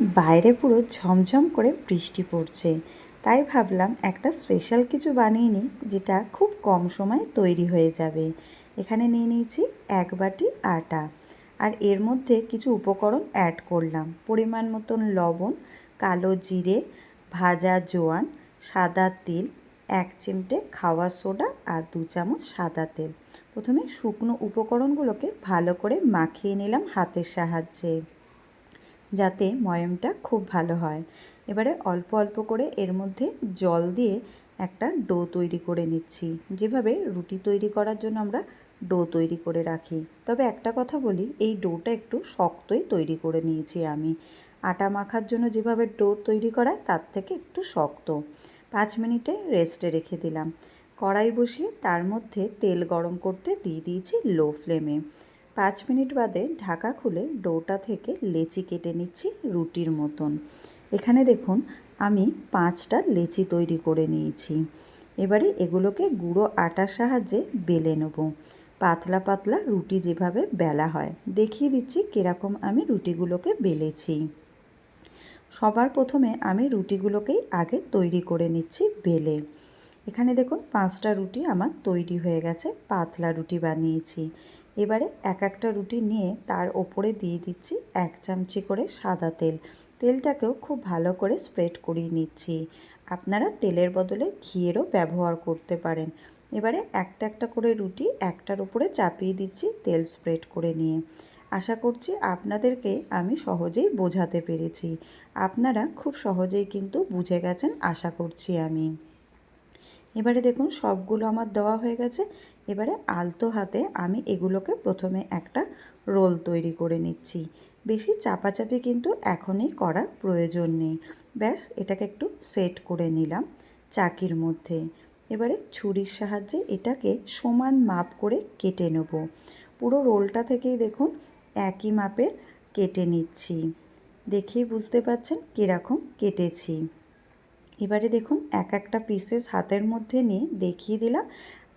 বাইরে পুরো ঝমঝম করে বৃষ্টি পড়ছে। তাই ভাবলাম একটা স্পেশাল কিছু বানিয়ে নিই, যেটা খুব কম সময়ে তৈরি হয়ে যাবে। এখানে নিয়ে নিয়েছি এক বাটি আটা। আর এর মধ্যে কিছু উপকরণ অ্যাড করলাম। পরিমাণ মতন লবণ, কালো জিরে, ভাজা জোয়ান, সাদা তিল, এক চিমটে খাওয়া সোডা আর দু চামচ সাদা তেল। প্রথমে শুকনো উপকরণগুলোকে ভালো করে মাখিয়ে নিলাম হাতের সাহায্যে। যাতে ময়মটা খুব ভালো হয়। এবারে অল্প অল্প করে এর মধ্যে জল দিয়ে একটা ডো তৈরি করে নিচ্ছি। যেভাবে রুটি তৈরি করার জন্য আমরা ডো তৈরি করে রাখি। তবে একটা কথা বলি, এই ডোটা একটু শক্তই তৈরি করে নিয়েছি আমি। আটা মাখার জন্য যেভাবে ডো তৈরি করা, তার থেকে একটু শক্ত। পাঁচ মিনিটে রেস্টে রেখে দিলাম। কড়াই বসিয়ে তার মধ্যে তেল গরম করতে দিয়ে দিয়েছি লো ফ্লেমে। পাঁচ মিনিট বাদে ঢাকা খুলে ডোটা থেকে লেচি কেটে নিচ্ছি রুটির মতন। এখানে দেখুন, আমি পাঁচটা লেচি তৈরি করে নিয়েছি। এবারে এগুলোকে গুঁড়ো আটার সাহায্যে বেলে নেব। পাতলা পাতলা রুটি যেভাবে বেলা হয়। দেখিয়ে দিচ্ছি কীরকম আমি রুটিগুলোকে বেলেছি। সবার প্রথমে আমি রুটিগুলোকেই আগে তৈরি করে নিচ্ছি বেলে। এখানে দেখুন পাঁচটা রুটি আমার তৈরি হয়ে গেছে, পাতলা রুটি বানিয়েছি। এবারে এক একটা রুটি নিয়ে তার ওপরে দিয়ে দিচ্ছি এক চামচি করে সাদা তেল। তেলটাকেও খুব ভালো করে স্প্রেড করিয়ে নিচ্ছি। আপনারা তেলের বদলে ঘিয়েরও ব্যবহার করতে পারেন। এবারে একটা একটা করে রুটি একটার উপরে চাপিয়ে দিচ্ছি তেল স্প্রেড করে নিয়ে। আশা করছি আপনাদেরকে আমি সহজেই বোঝাতে পেরেছি। আপনারা খুব সহজেই কিন্তু বুঝে গেছেন, আশা করছি আমি। এবারে দেখুন সবগুলো আমার দেওয়া হয়ে গেছে। এবারে আলতো হাতে আমি এগুলোকে প্রথমে একটা রোল তৈরি করে নিচ্ছি। বেশি চাপাচাপি কিন্তু এখনই করার প্রয়োজন নেই। ব্যাস, এটাকে একটু সেট করে নিলাম চাকির মধ্যে। এবারে ছুরির সাহায্যে এটাকে সমান মাপ করে কেটে নেব। পুরো রোলটা থেকেই দেখুন একই মাপের কেটে নিচ্ছি। দেখেই বুঝতে পাচ্ছেন কীরকম কেটেছি। এবারে দেখুন, এক একটা পিসেস হাতের মধ্যে নিয়ে দেখিয়ে দিলাম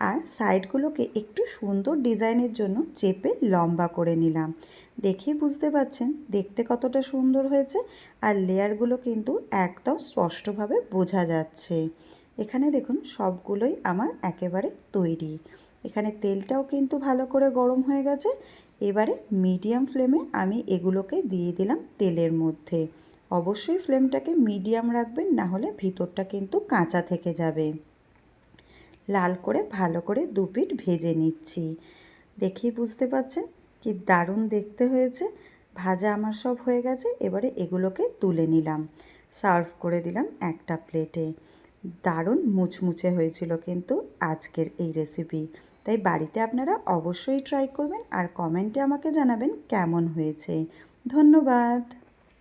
আর সাইডগুলোকে একটু সুন্দর ডিজাইনের জন্য চেপে লম্বা করে নিলাম। দেখেই বুঝতে পাচ্ছেন, দেখতে কতটা সুন্দর হয়েছে আর লেয়ারগুলো কিন্তু একদম স্পষ্টভাবে বোঝা যাচ্ছে। এখানে দেখুন, সবগুলোই আমার একেবারে তৈরি। এখানে তেলটাও কিন্তু ভালো করে গরম হয়ে গেছে। এবারে মিডিয়াম ফ্লেমে আমি এগুলোকে দিয়ে দিলাম তেলের মধ্যে। অবশ্যই ফ্লেমটাকে মিডিয়াম রাখবেন না হলে ভিতরটা কিন্তু কাঁচা থেকে যাবে। লাল করে ভালো করে দু পিঠ ভেজে নিচ্ছি। দেখেই বুঝতে পাচ্ছেন কি দারুণ দেখতে হয়েছে। ভাজা আমার সব হয়ে গেছে, এবারে এগুলোকে তুলে নিলাম। সার্ভ করে দিলাম একটা প্লেটে। দারুণ মুচমুচে হয়েছিল কিন্তু আজকের এই রেসিপি। তাই বাড়িতে আপনারা অবশ্যই ট্রাই করবেন আর কমেন্টে আমাকে জানাবেন কেমন হয়েছে। ধন্যবাদ।